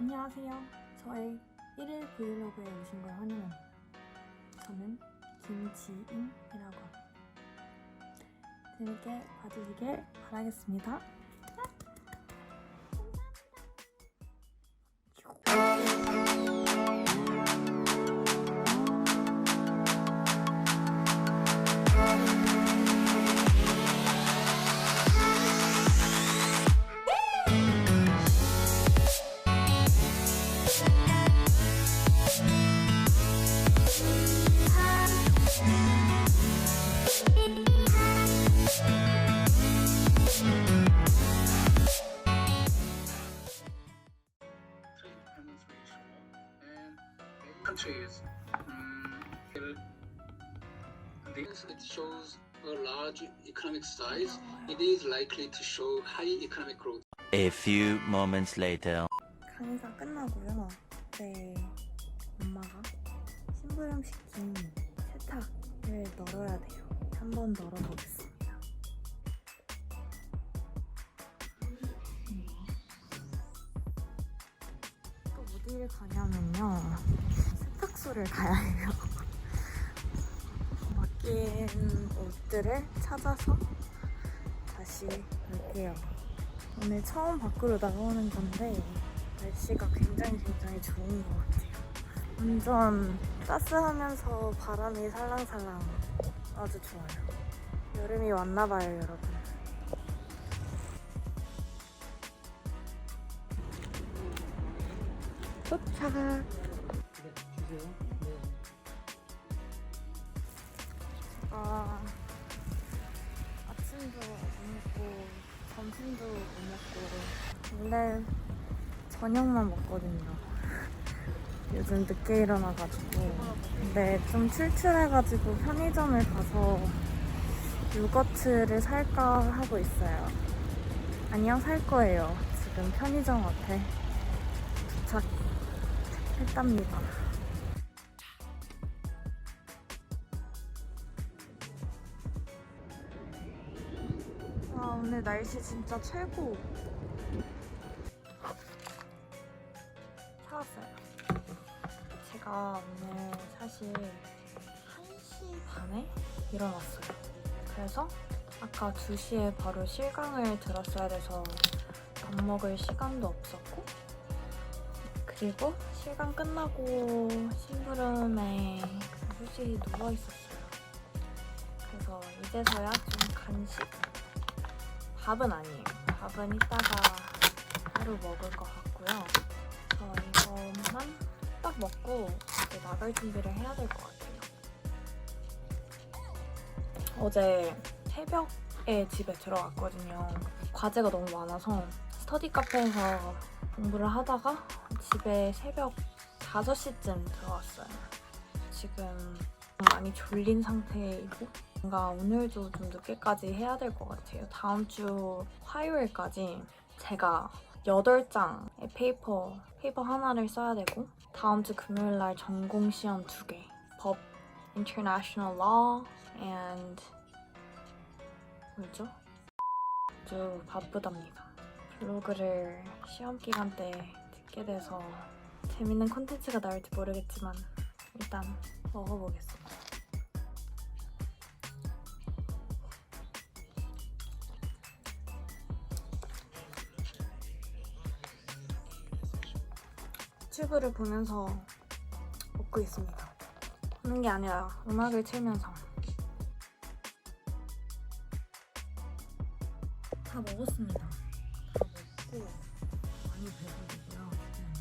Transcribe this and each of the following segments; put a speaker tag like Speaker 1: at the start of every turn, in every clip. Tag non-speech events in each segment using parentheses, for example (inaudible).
Speaker 1: 안녕하세요. 저의 1일 브이로그에 오신 걸 환영합니다. 저는 김지인이라고 합니다. 재밌게 봐주시길 바라겠습니다.
Speaker 2: countries. Um, this it shows a large economic size. It is likely to show high economic growth.
Speaker 3: A few moments later.
Speaker 1: 강의가 끝나고요. 네, 엄마가 심부름 시킨 세탁을 널어야 돼요. 한번 널어보겠습니다. 세탁소를 가야 해요. 맡긴 옷들을 찾아서 다시 올게요. 오늘 처음 밖으로 나오는 건데 날씨가 굉장히 굉장히 좋은 것 같아요. 완전 따스하면서 바람이 살랑살랑 아주 좋아요. 여름이 왔나 봐요, 여러분. 도착. 아, 아침도 못 먹고 점심도 못 먹고 원래 저녁만 먹거든요. (laughs) 요즘 늦게 일어나가지고 근데 좀 출출해가지고 편의점을 가서 요거트를 살까 하고 있어요. 아니요, 살 거예요. 지금 편의점 앞에 도착했답니다. 와 오늘 날씨 진짜 최고. 사왔어요. 제가 오늘 사실 1시 반에 일어났어요. 그래서 아까 2시에 바로 실강을 들었어야 돼서 밥 먹을 시간도 없었고 그리고 실강 끝나고 심부름에 솔직히 누워있었어요. 그래서 이제서야 좀 간식 밥은 아니에요. 밥은 이따가 하루 먹을 것 같고요. 저 이것만 딱 먹고 이제 나갈 준비를 해야 될 것 같아요. 어제 새벽에 집에 들어갔거든요. 과제가 너무 많아서 스터디 카페에서 공부를 하다가 집에 새벽 5시쯤 들어왔어요. 지금 많이 졸린 상태이고 뭔가 오늘도 좀 늦게까지 해야 될 것 같아요. 다음 주 화요일까지 제가 8장의 페이퍼, 페이퍼 하나를 써야 되고 다음 주 금요일 날 전공 시험 2개. 법, International Law and 뭐죠? 아주 바쁘답니다. 블로그를 시험 기간 때 듣게 돼서 재밌는 콘텐츠가 나올지 모르겠지만 일단 먹어보겠습니다. 유튜브를 보면서 먹고 있습니다. 보는 게 아니라 음악을 틀면서. 다 먹었습니다. 다 먹고 많이 배부르고요. 지금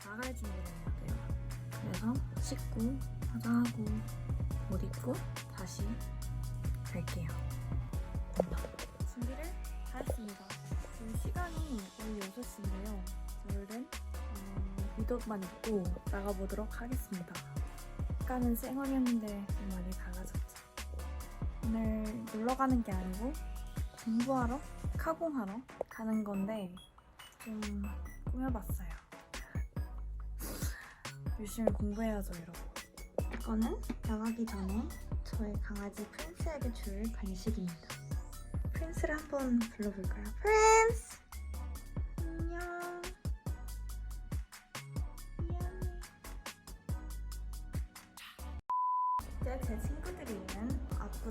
Speaker 1: 나갈 준비를 해야 돼요. 그래서 씻고 화장하고 옷 입고 다시 갈게요. 준비를 다 했습니다. 지금 시간이 오후 6시인데요. 윗옷만 입고 나가보도록 하겠습니다. 아까는 쌩얼이었는데 좀 많이 달라졌죠. 오늘 놀러 가는 게 아니고 공부하러, 카공하러 가는 건데 좀 꾸며봤어요. 열심히 공부해야죠, 여러분. 이거는 나가기 전에 저의 강아지 프린스에게 줄 간식입니다. 프린스를 한번 불러볼까요? 프린스!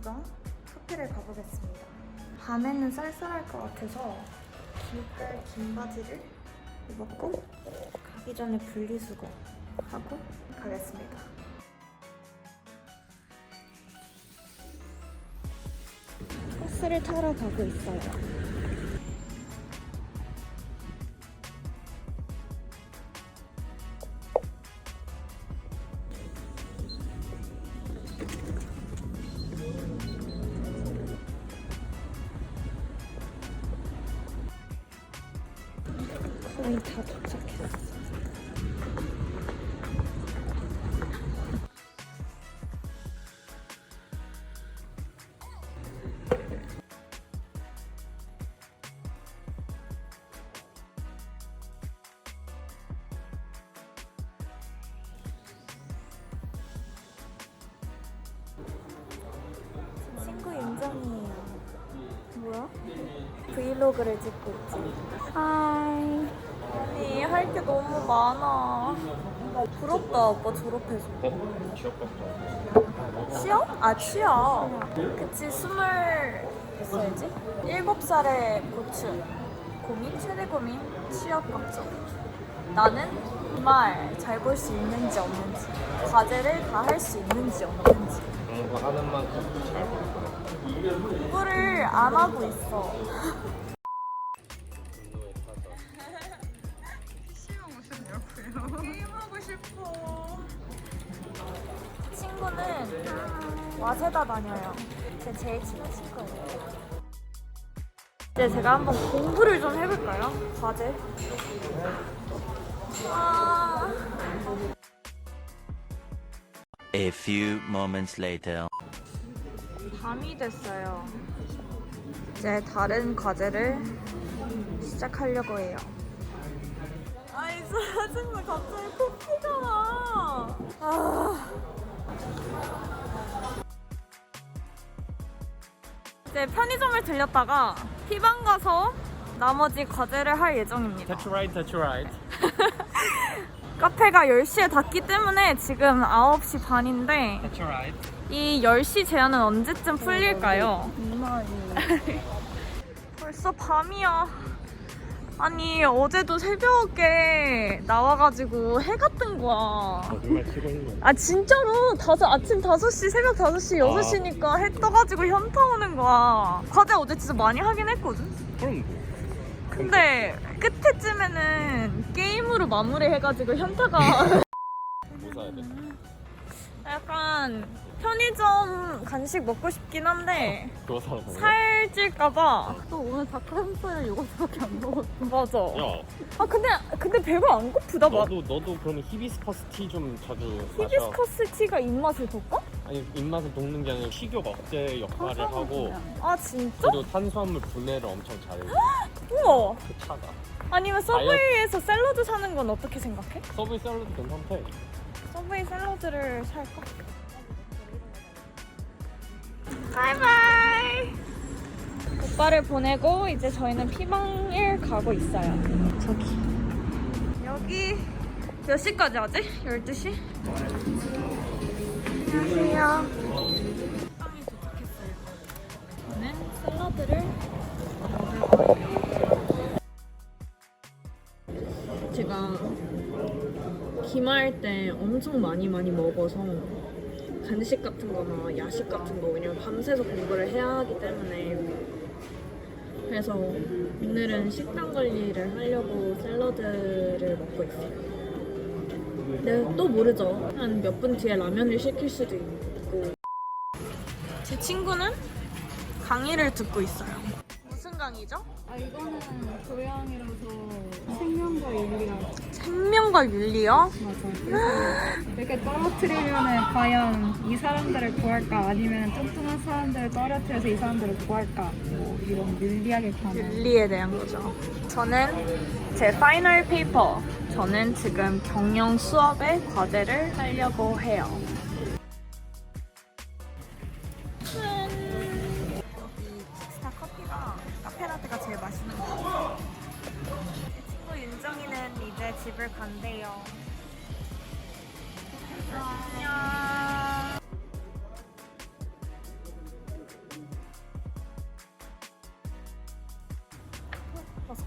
Speaker 1: 압구정 카페를 가보겠습니다. 밤에는 쌀쌀할 것 같아서 긴팔 긴 바지를 입었고 가기 전에 분리수거 하고 가겠습니다. 버스를 타러 가고 있어요. 거의 다 도착했어. 친구 윤정이에요. 뭐야? 브이로그를 찍고 있지. 하이. 아니, 할 게 너무 많아. 부럽다, 오빠 졸업해서.
Speaker 4: 어? 취업 같다.
Speaker 1: 취업? 아, 취업. 그치, 스물 몇 살이지? 일곱 살에 고춘. 고민? 최대 고민? 취업 걱정. 나는 말잘 볼 수 있는지 없는지. 과제를 다 할 수 있는지 없는지.
Speaker 4: 그런 거 하는 만큼 잘 보일 거야.
Speaker 1: 공부를 안 하고 있어. 와세다 다녀요. 제 제일 친한 친구예요. 이제 제가 한번 공부를 좀 해볼까요? 과제. 아,
Speaker 3: A few moments later.
Speaker 1: 밤이 됐어요. 이제 다른 과제를 시작하려고 해요. 아이 짜증나 갑자기 이제 편의점을 들렸다가 피방 가서 나머지 과제를 할 예정입니다.
Speaker 4: That's right, that's right. (laughs)
Speaker 1: 카페가 10시에 닫기 때문에 지금 9시 반인데
Speaker 4: That's right.
Speaker 1: 이 10시 제한은 언제쯤 풀릴까요? (laughs) 벌써 밤이야. 아니, 어제도 새벽에 나와가지고 해가 뜬 거야.
Speaker 4: 거짓말 치고 있는 거야.
Speaker 1: 아, 진짜로 다섯, 아침 5시, 새벽 5시, 6시니까 해 떠가지고 현타 오는 거야. 과제 어제 진짜 많이 하긴 했거든?
Speaker 4: 그럼
Speaker 1: 근데 끝에쯤에는 게임으로 마무리해가지고 현타가
Speaker 4: 뭐 사야 돼? (laughs)
Speaker 1: 약간 편의점 간식 먹고 싶긴 한데
Speaker 4: 그거 사러 가는 거야?
Speaker 1: 살찔까봐
Speaker 5: 또 오늘 닭가슴살 요거트밖에 안 먹었어.
Speaker 1: 맞아
Speaker 4: 야,
Speaker 1: 아 근데 근데 배가 안 고프다 막
Speaker 4: 너도 너도 그러면 히비스커스 티 좀 자주 마셔.
Speaker 1: 히비스커스 티가 입맛을 돋까?
Speaker 4: 아니 입맛을 돋는 게 아니라 식욕 억제 역할을 하고
Speaker 1: 아 진짜?
Speaker 4: 그리고 탄수화물 분해를 엄청 잘해. (gasps)
Speaker 1: 우와
Speaker 4: 그 차가.
Speaker 1: 아니면 서브웨이에서 샐러드 사는 건 어떻게 생각해?
Speaker 4: 서브웨이 샐러드 괜찮대.
Speaker 1: 서브웨이 샐러드를 살까? 바이바이 오빠를 보내고 이제 저희는 피방일 가고 있어요 저기 여기 몇 시까지 하지? 12시? 안녕하세요 피방에 도착했어요 저는 샐러드를 거예요 기마할 때 엄청 많이 많이 먹어서 간식 같은 거나 야식 같은 거 왜냐면 밤새서 공부를 해야 하기 때문에 그래서 오늘은 식단 관리를 하려고 샐러드를 먹고 있어요. 근데 또 모르죠. 한 몇 분 뒤에 라면을 시킬 수도 있고. 제 친구는 강의를 듣고 있어요. 강의죠?
Speaker 5: 아 이거는 교양이라서 생명과 윤리가
Speaker 1: 생명과 윤리요?
Speaker 5: 맞아. 이렇게 떨어뜨리면은 과연 이 사람들을 구할까 아니면 뚱뚱한 사람들을 떨어뜨려서 이 사람들을 구할까 뭐 이런 윤리학에 관한
Speaker 1: 윤리에 대한 거죠. 저는 제 파이널 페이퍼, 저는 지금 경영 수업의 과제를 하려고 해요.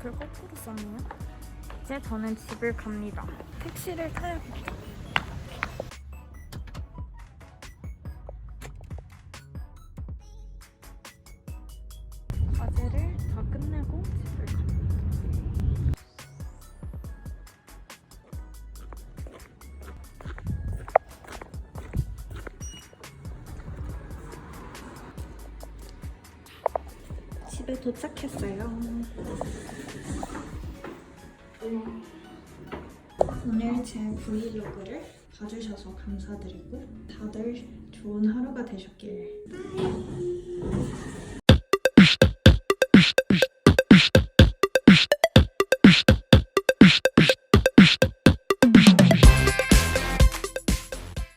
Speaker 1: 마스크를 거꾸로 썼네요. 이제 저는 집을 갑니다. 택시를 타야겠다. 과제를 도착했어요. 오늘 제 브이로그를 봐주셔서 감사드리고 다들 좋은 하루가 되셨길.